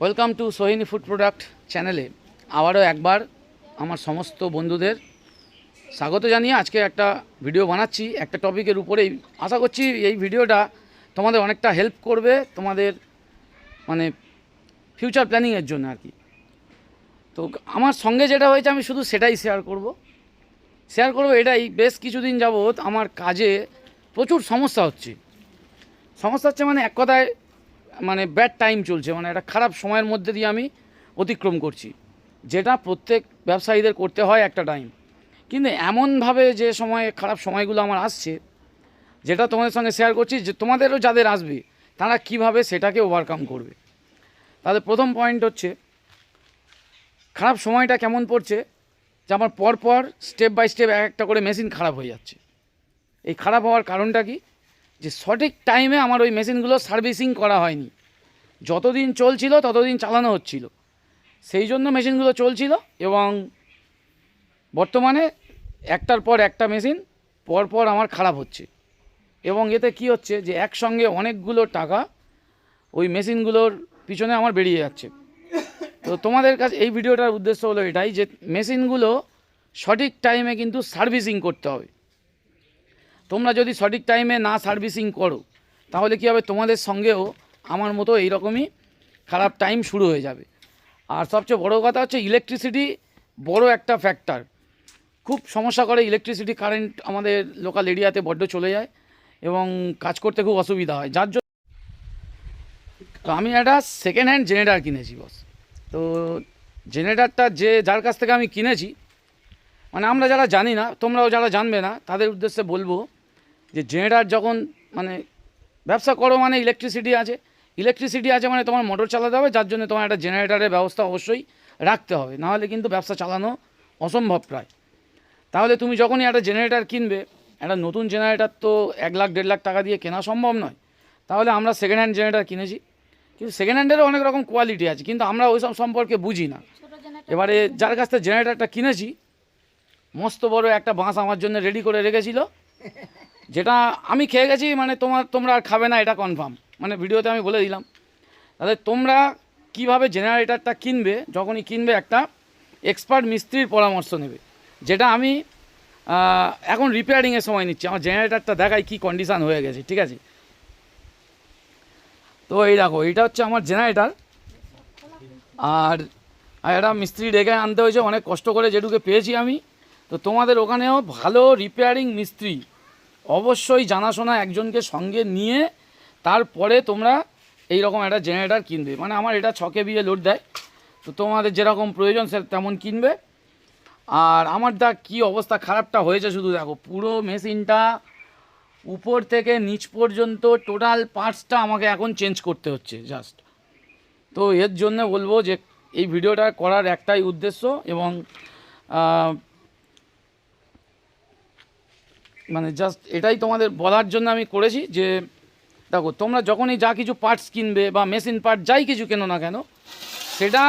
Welcome to Sohini food product চ্যানেলে আবারও একবার আমার সমস্ত বন্ধুদের স্বাগত জানিয়ে আজকে একটা ভিডিও বানাচ্ছি। একটা টপিকের উপরেই আশা করছি এই ভিডিওটা তোমাদের অনেকটা হেল্প করবে তোমাদের মানে ফিউচার প্ল্যানিংয়ের জন্য আর কি তো আমার সঙ্গে যেটা হয়েছে আমি শুধু সেটাই শেয়ার করব। শেয়ার করব এটাই। বেশ কিছুদিন যাবৎ আমার কাজে প্রচুর সমস্যা হচ্ছে। সমস্যা হচ্ছে মানে এক কথায় মানে ব্যাড টাইম চলছে মানে একটা খারাপ সময়ের মধ্যে দিয়ে আমি অতিক্রম করছি। যেটা প্রত্যেক ব্যবসায়ীদের করতে হয় একটা টাইম কিন্তু এমনভাবে যে সময়ে, খারাপ সময়গুলো আমার আসছে, যেটা তোমাদের সঙ্গে শেয়ার করছি, যে তোমাদেরও যাদের আসবে, তারা কীভাবে সেটাকে ওভারকাম করবে। তাদের প্রথম পয়েন্ট হচ্ছে, খারাপ সময়টা কেমন পড়ছে, যে আমার পরপর স্টেপ বাই স্টেপ এক একটা করে মেশিন খারাপ হয়ে যাচ্ছে। এই খারাপ হওয়ার কারণটা কি? যে সঠিক টাইমে আমার ওই মেশিনগুলো সার্ভিসিং করা হয়নি। যতদিন চলছিল, ততদিন চালানো হচ্ছিল। সেই জন্য মেশিনগুলো চলছিল এবং বর্তমানে একটার পর একটা মেশিন পরপর আমার খারাপ হচ্ছে। এবং এতে কি হচ্ছে যে একসঙ্গে অনেকগুলো টাকা ওই মেশিনগুলোর পিছনে আমার বেরিয়ে যাচ্ছে। তো তোমাদের কাছে এই ভিডিওটার উদ্দেশ্য হলো এটাই যে মেশিনগুলো সঠিক টাইমে কিন্তু সার্ভিসিং করতে হবে। তোমরা যদি সঠিক টাইমে না সার্ভিসিং করো, তাহলে কী হবে? তোমাদের সঙ্গেও আমার মতো এইরকমই খারাপ টাইম শুরু হয়ে যাবে। আর সবচেয়ে বড় কথা হচ্ছে ইলেকট্রিসিটি বড় একটা ফ্যাক্টর খুব সমস্যা করে ইলেকট্রিসিটি কারেন্ট আমাদের লোকাল এরিয়াতে বড্ড চলে যায় এবং কাজ করতে খুব অসুবিধা হয়। যার জন্য তো আমি একটা সেকেন্ড হ্যান্ড জেনারেটার কিনেছি বস তো জেনারেটারটা যে যার কাছ থেকে আমি কিনেছি মানে আমরা যারা জানি না, তোমরাও যারা জানবে না, তাদের উদ্দেশ্যে বলব যে জেনারেটার যখন মানে ব্যবসা করো মানে ইলেকট্রিসিটি আছে ইলেকট্রিসিটি আছে মানে তোমার মোটর চালাতে হবে যার জন্য তোমার একটা জেনারেটারের ব্যবস্থা অবশ্যই রাখতে হবে। নাহলে কিন্তু ব্যবসা চালানো অসম্ভব প্রায়। তাহলে তুমি যখনই একটা জেনারেটার কিনবে একটা নতুন জেনারেটার তো এক লাখ দেড় লাখ টাকা দিয়ে কেনা সম্ভব নয়। তাহলে আমরা সেকেন্ড হ্যান্ড জেনারেটার কিনেছি। কিন্তু সেকেন্ড হ্যান্ডেরও অনেক রকম কোয়ালিটি আছে কিন্তু আমরা ওইসব সম্পর্কে বুঝি না। এবারে যার কাছ থেকে জেনারেটারটা কিনেছি মস্ত বড় একটা বাঁশ আমার জন্য রেডি করে রেখেছিল। যেটা আমি খেয়ে গেছি মানে তোমার, তোমরা আর খাবে না, এটা কনফার্ম মানে ভিডিওতে আমি বলে দিলাম। তাহলে তোমরা কীভাবে জেনারেটারটা কিনবে, যখনই কিনবে একটা এক্সপার্ট মিস্ত্রির পরামর্শ নেবে। যেটা আমি এখন রিপেয়ারিংয়ের সময় নিচ্ছি। আমার জেনারেটারটা দেখাই কী কন্ডিশান হয়ে গেছে, ঠিক আছে? তো এই দেখো, এইটা হচ্ছে আমার জেনারেটার আর একটা মিস্ত্রি ডেকে আনতে হয়েছে, অনেক কষ্ট করে যেটুকু পেয়েছি আমি। তো তোমাদের ওখানেও ভালো রিপেয়ারিং মিস্ত্রি অবশ্যই জানাশোনা একজনকে সঙ্গে নিয়ে তারপরে তোমরা এই রকম একটা জেনারেটার কিনবে। মানে আমার এটা ছকে বিয়ে লোড দেয়। তো তোমাদের যেরকম প্রয়োজন সে তেমন কিনবে। আর আমার দা কী অবস্থা খারাপটা হয়েছে শুধু দেখো, পুরো মেশিনটা উপর থেকে নিচ পর্যন্ত টোটাল পার্টসটা আমাকে এখন চেঞ্জ করতে হচ্ছে জাস্ট তো এর জন্য বলব যে এই ভিডিওটা করার একটাই উদ্দেশ্য এবং মানে জাস্ট এটাই তোমাদের বলার জন্য আমি করেছি যে, দেখো, তোমরা যখনই যা কিছু পার্টস কিনবে বা মেশিন পার্ট যাই কিছু কেনো না কেন, সেটা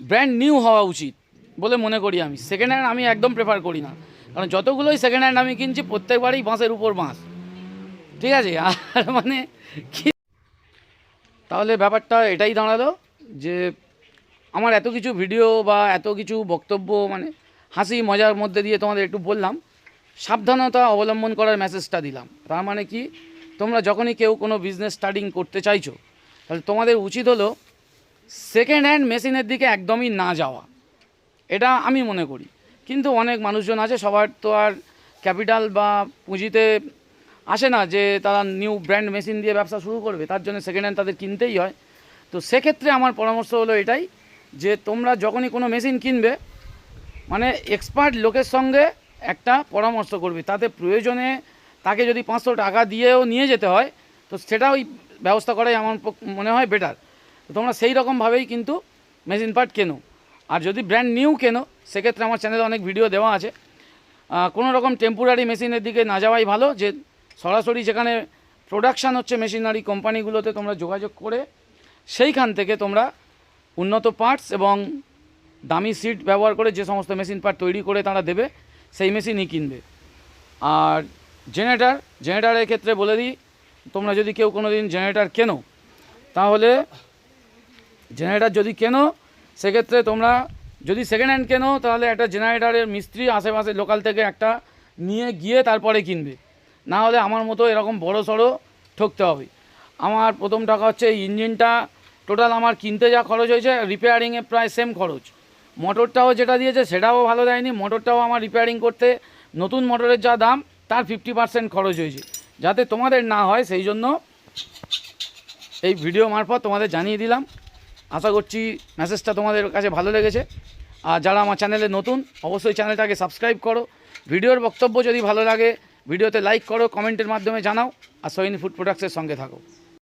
ব্র্যান্ড নিউ হওয়া উচিত বলে মনে করি আমি। সেকেন্ড হ্যান্ড আমি একদম প্রেফার করি না। কারণ যতগুলোই সেকেন্ড হ্যান্ড আমি কিনছি, প্রত্যেকবারই বাঁশের উপর বাঁশ। ঠিক আছে? আর মানে কি? তাহলে ব্যাপারটা এটাই দাঁড়াল যে, আমার এত কিছু ভিডিও বা এত কিছু বক্তব্য মানে হাসি মজার মধ্যে দিয়ে তোমাদের একটু বললাম। সাবধানতা অবলম্বন করার মেসেজটা দিলাম। তার মানে কি? তোমরা যখনই কেউ কোনো বিজনেস স্টার্টিং করতে চাইছো, তাহলে তোমাদের উচিত হলো সেকেন্ড হ্যান্ড মেশিনের দিকে একদমই না যাওয়া। এটা আমি মনে করি। কিন্তু অনেক মানুষজন আছে, সবার তো আর ক্যাপিটাল বা পুঁজিতে আসে না যে তারা নিউ ব্র্যান্ড মেশিন দিয়ে ব্যবসা শুরু করবে, তার জন্য সেকেন্ড হ্যান্ড তাদের কিনতেই হয়। তো সেক্ষেত্রে আমার পরামর্শ হলো এটাই, যে তোমরা যখনই কোনো মেশিন কিনবে মানে এক্সপার্ট লোকের সঙ্গে একটা পরামর্শ করবে। তাতে প্রয়োজনে তাকে যদি পাঁচশো টাকা দিয়েও নিয়ে যেতে হয়, তো সেটা ওই ব্যবস্থা করাই আমার মনে হয় বেটার তোমরা সেই রকমভাবেই কিন্তু মেশিন পার্ট কেনো। আর যদি ব্র্যান্ড নিউ কেনো, সেক্ষেত্রে আমার চ্যানেলে অনেক ভিডিও দেওয়া আছে। কোনো রকম টেম্পোরারি মেশিনের দিকে না যাওয়াই ভালো, যে সরাসরি যেখানে প্রোডাকশান হচ্ছে মেশিনারি কোম্পানিগুলোতে তোমরা যোগাযোগ করে, সেইখান থেকে তোমরা উন্নত পার্টস এবং দামি সিট ব্যবহার করে যে সমস্ত মেশিন পার্ট তৈরি করে তারা দেবে সেই মেশিনই কিনবে। আর জেনারেটার, জেনারেটারের ক্ষেত্রে বলে দিই, তোমরা যদি কেউ কোনো দিন জেনারেটার কেনো, তাহলে জেনারেটার যদি কেনো, সেক্ষেত্রে তোমরা যদি সেকেন্ড হ্যান্ড কেনো, তাহলে একটা জেনারেটারের মিস্ত্রি আশেপাশে লোকাল থেকে একটা নিয়ে গিয়ে তারপরে কিনবে। না হলে আমার মতো এরকম বড় সড়ো ঠকতে হবে। আমার প্রথম টাকা হচ্ছে ইঞ্জিনটা টোটাল আমার কিনতে যা খরচ হয়েছে রিপেয়ারিংয়ে প্রায় সেম খরচ। মোটরটাও যেটা দিয়েছে সেটাও ভালো দেয়নি, মোটরটাও আমার রিপেয়ারিং করতে, নতুন মোটরের যা দাম, তার ফিফটি পার্সেন্ট খরচ হয়েছে। যাতে তোমাদের না হয়, সেই জন্য এই ভিডিও মারফত তোমাদের জানিয়ে দিলাম। আশা করছি মেসেজটা তোমাদের কাছে ভালো লেগেছে। আর যারা আমার চ্যানেলে নতুন, অবশ্যই চ্যানেলটাকে সাবস্ক্রাইব করো। ভিডিওর বক্তব্য যদি ভালো লাগে, ভিডিওতে লাইক করো কমেন্টের মাধ্যমে জানাও। আর সৈনী ফুড প্রোডাক্টসের সঙ্গে থাকো।